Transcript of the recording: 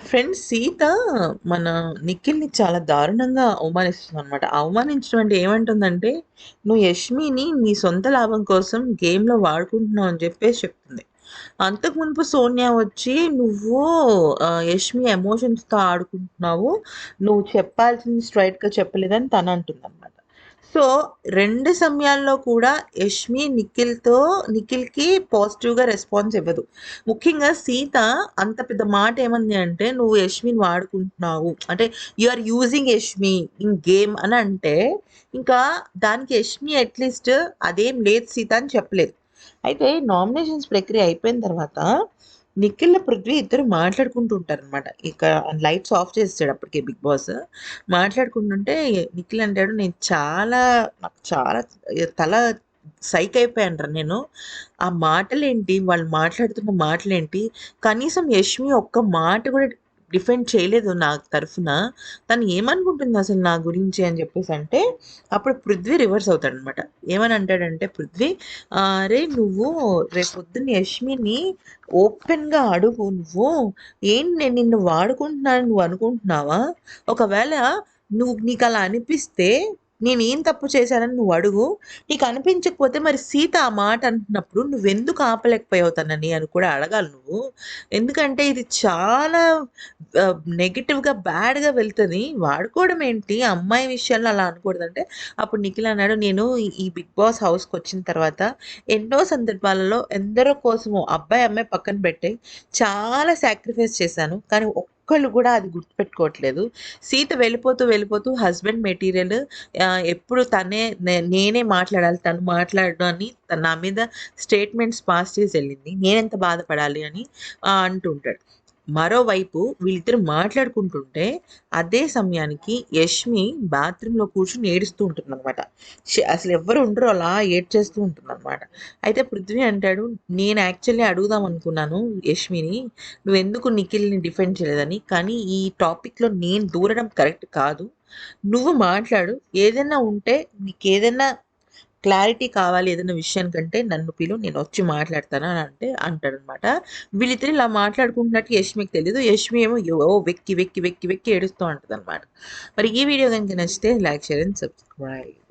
Friends Sita మన నిఖిల్‌ని చాలా దారుణంగా అవమానిస్తుంది అనమాట అవమానించడం అంటే ఏమంటుందంటే, "నువ్వు యష్మిని నీ సొంత లాభం కోసం గేమ్‌లో వాడుకుంటున్నావు" అని చెప్పేసి చెప్తుంది. అంతకు మునుపు సోనియా వచ్చి, "నువ్వు యష్మి ఎమోషన్స్‌తో ఆడుకుంటున్నావు. నువ్వు చెప్పాల్సింది స్ట్రైట్గా చెప్పలేదని" తనంటుందనమాట. సో, రెండు సమయాల్లో కూడా యష్మి నిఖిల్‌తో నిఖిల్‌కి పాజిటివ్‌గా రెస్పాన్స్ ఇవ్వదు. ముఖ్యంగా సీత అంత పెద్ద మాట ఏమంది అంటే, "నువ్వు యష్మిని వాడుకుంటున్నావు. అంటే you are using Yashmi in game" అని అంటే, ఇంకా దానికి యష్మి అట్‌లీస్ట్ అదేం లేదు సీత అని చెప్పలేదు. అయితే నామినేషన్స్ ప్రక్రియ అయిపోయిన తర్వాత నిఖిల్, పృథ్వీ ఇద్దరు మాట్లాడుకుంటూ అనమాట ఇక లైట్స్ ఆఫ్ చేసేసాడు అప్పటికే బిగ్ బాస్. మాట్లాడుకుంటుంటే నిఖిల్ అంటాడు, "నేను చాలా నాకు చాలా తల సైక్ అయిపోయానురా నేను. ఆ మాటలేంటి, వాళ్ళు మాట్లాడుతున్న మాటలేంటి, కనీసం యష్మి ఒక్క మాట కూడా డిఫెండ్ చేయలేదు నా తరఫున. తను ఏమనుకుంటుంది అసలు నా గురించి" అని చెప్పేసి అంటే అప్పుడు పృథ్వీ రివర్స్ అవుతాడనమాట. ఏమని అంటాడంటే పృథ్వీ, అరే నువ్వు నువ్వు రేపొద్దున యష్మిని ఓపెన్‌గా అడుగు నువ్వు. ఏంటి నేను నిన్ను వాడుకుంటున్నాను నువ్వు అనుకుంటున్నావా? ఒకవేళ నువ్వు నీకు అలా అనిపిస్తే నేనేం తప్పు చేశానని నువ్వు అడుగు. నీకు అనిపించకపోతే మరి సీత ఆ మాట అంటున్నప్పుడు నువ్వెందుకు ఆపలేకపోయావు తనని అని కూడా అడగాలి నువ్వు. ఎందుకంటే ఇది చాలా నెగిటివ్గా బ్యాడ్‌గా వెళ్తుంది వాడుకోవడం ఏంటి? అమ్మాయి విషయాల్లో అలా అనకూడదంటే" అప్పుడు నిఖిల్ అన్నాడు, "నేను ఈ బిగ్ బాస్ హౌస్‌కొచ్చిన తర్వాత ఎన్నో సందర్భాలలో ఎందరో కోసము అబ్బాయి, అమ్మాయి పక్కన పెట్టి చాలా సాక్రిఫైస్ చేశాను. కానీ ఒక్కళ్ళు కూడా అది గుర్తుపెట్టుకోవట్లేదు. సీత వెళ్ళిపోతూ, వెళ్ళిపోతూ హస్బెండ్ మెటీరియల్ ఎప్పుడు తనే నేనే మాట్లాడాలి. తను మాట్లాడడం అని నా మీద స్టేట్మెంట్స్ పాస్ చేసి వెళ్ళింది నేనెంత బాధపడాలి" అని అంటుంటాడు మరోవైపు వీళ్ళిద్దరు మాట్లాడుకుంటుంటే అదే సమయానికి యష్మి బాత్రూంలో కూర్చుని ఏడుస్తూ ఉంటుందనమాట. అసలు ఎవ్వరు ఉండరు అలా ఏడ్చేస్తూ ఉంటుందన్నమాట అయితే పృథ్వీ అంటాడు, "నేను యాక్చువల్లీ అడుగుదాం అనుకున్నాను యష్మిని. నువ్వెందుకు నిఖిల్‌ని డిఫెండ్ చేయలేదని. కానీ ఈ టాపిక్‌లో నేను దూరడం కరెక్ట్ కాదు. నువ్వు మాట్లాడు. ఏదైనా ఉంటే నీకేదైనా క్లారిటీ కావాలి ఏదైనా విషయానికంటే నన్ను పిలు. నేనొచ్చి మాట్లాడతాను" అని అంటే అంటాడనమాట. వీళ్ళిద్దరు ఇలా మాట్లాడుకుంటున్నట్టు యష్మికి తెలీదు. యష్మి ఏమో ఓ వెక్కి, వెక్కి, వెక్కి, వెక్కి ఏడుస్తూ ఉంటదనమాట. మరి ఈ వీడియో కనుక నచ్చితే లైక్, షేర్ అండ్ సబ్స్క్రైబ్.